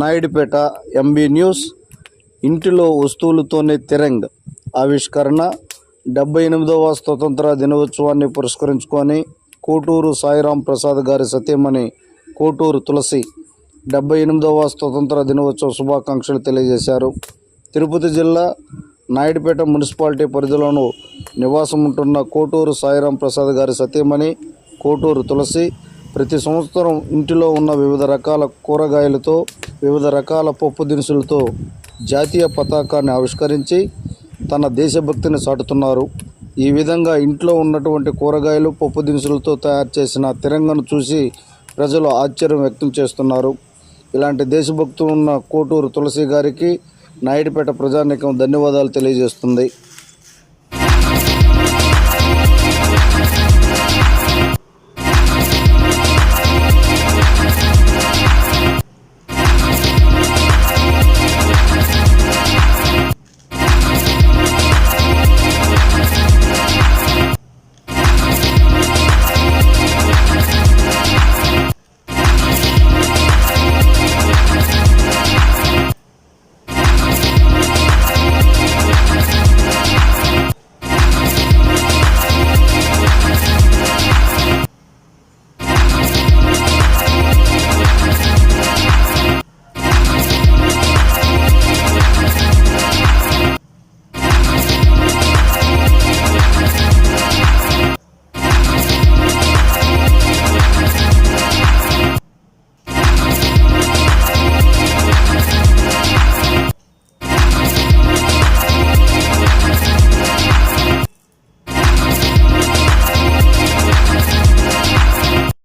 Naidupeta MB news. ఇంటిలో వస్తువులతోనే తిరంగ్. ఆవిష్కరణ. డెబ్బై ఎనిమిదవ స్వతంత్ర దినోత్సవాన్ని పురస్కరించుకొని కోటూరు సాయిరాం ప్రసాద్ గారి సతీమణి కోటూరు తులసి డెబ్బై ఎనిమిదవ స్వతంత్ర దినోత్సవ శుభాకాంక్షలు తెలియజేశారు. తిరుపతి జిల్లా నాయుడుపేట మున్సిపాలిటీ పరిధిలోనూ నివాసం ఉంటున్న కోటూరు సాయిరాం ప్రసాద్ గారి సతీమణి కోటూరు తులసి ప్రతి సంవత్సరం ఇంటిలో ఉన్న వివిధ రకాల కూరగాయలతో వివిధ రకాల పప్పు దినుసులతో జాతీయ పతాకాన్ని ఆవిష్కరించి తన దేశభక్తిని చాటుతున్నారు ఈ విధంగా ఇంట్లో ఉన్నటువంటి కూరగాయలు పప్పు దినుసులతో తయారు చేసిన తిరంగను చూసి ప్రజలు ఆశ్చర్యం వ్యక్తం చేస్తున్నారు. ఇలాంటి దేశభక్తి ఉన్న కోటూరు తులసి గారికి నాయుడుపేట ప్రజానీకం ధన్యవాదాలు తెలియజేస్తుంది.